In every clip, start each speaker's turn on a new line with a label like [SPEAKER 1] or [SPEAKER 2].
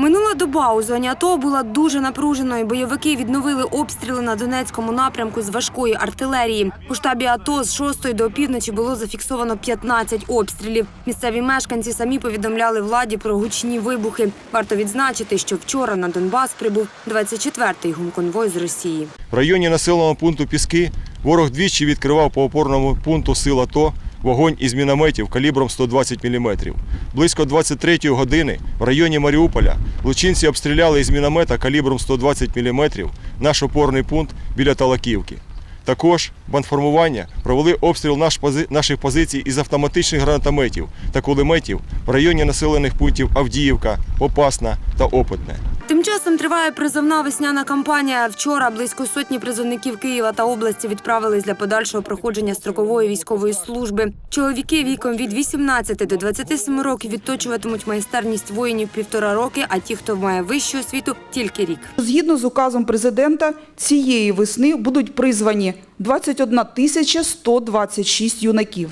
[SPEAKER 1] Минула доба у зоні АТО була дуже напруженою. Бойовики відновили обстріли на Донецькому напрямку з важкої артилерії. У штабі АТО з 6 до опівночі було зафіксовано 15 обстрілів. Місцеві мешканці самі повідомляли владі про гучні вибухи. Варто відзначити, що вчора на Донбас прибув 24-й гумконвой з Росії.
[SPEAKER 2] В районі населеного пункту Піски ворог двічі відкривав по опорному пункту сил АТО вогонь із мінометів калібром 120 мм. Близько 23-ї години в районі Маріуполя лучинці обстріляли із міномета калібром 120 мм наш опорний пункт біля Талаківки. Також бандформування провели обстріл наших позицій із автоматичних гранатометів та кулеметів в районі населених пунктів Авдіївка, Попасна та Опитне.
[SPEAKER 1] Тим часом триває призовна весняна кампанія. Вчора близько сотні призовників Києва та області відправились для подальшого проходження строкової військової служби. Чоловіки віком від 18 до 27 років відточуватимуть майстерність воїнів півтора роки, а ті, хто має вищу освіту, тільки рік.
[SPEAKER 3] Згідно з указом президента, цієї весни будуть призвані 21 тисяча 126 юнаків.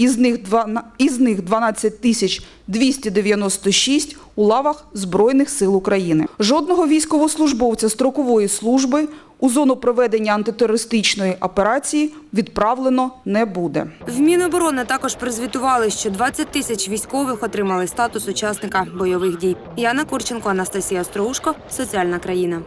[SPEAKER 3] Із них, два- із них 12 тисяч 296 у лавах Збройних сил України. Жодного військовослужбовця строкової служби у зону проведення антитерористичної операції відправлено не буде.
[SPEAKER 1] В Міноборони також прозвітували, що 20 тисяч військових отримали статус учасника бойових дій. Яна Курченко, Анастасія Остроушко, Соціальна країна.